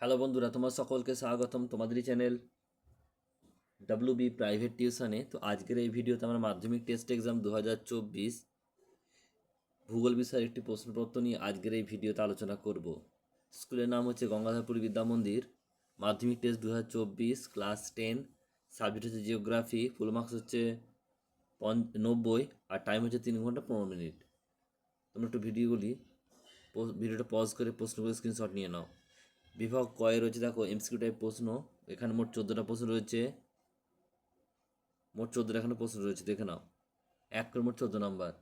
Hello বন্ধুরা, তোমার সকলকে স্বাগতম তোমাদেরই চ্যানেল ডাব্লিউ বি প্রাইভেট টিউশনে তো আজকের এই ভিডিওতে আমরা মাধ্যমিক টেস্ট এক্সাম দু হাজার চব্বিশ ভূগোল বিষয়ের একটি প্রশ্নপত্র নিয়ে আজকের এই ভিডিওতে আলোচনা করব। স্কুলের নাম হচ্ছে গঙ্গাধরপুর বিদ্যা মন্দির। মাধ্যমিক টেস্ট দু হাজার চব্বিশ ক্লাস টেন সাবজেক্ট হচ্ছে জিওগ্রাফি ফুল মার্কস হচ্ছে পঞ্চ নব্বই, আর টাইম হচ্ছে তিন ঘণ্টা পনেরো মিনিট। তোমরা একটু ভিডিওগুলি ভিডিওটা পজ করে প্রশ্নগুলো স্ক্রিনশট নিয়ে নাও। বিভাগ কয়ে রয়েছে দেখো এমসিকিউ টাইপ প্রশ্ন, এখানে মোট চোদ্দোটা প্রশ্ন রয়েছে। মোট চোদ্দোটা এখানে প্রশ্ন রয়েছে, দেখে নাও। এক মোট চোদ্দ নাম্বার।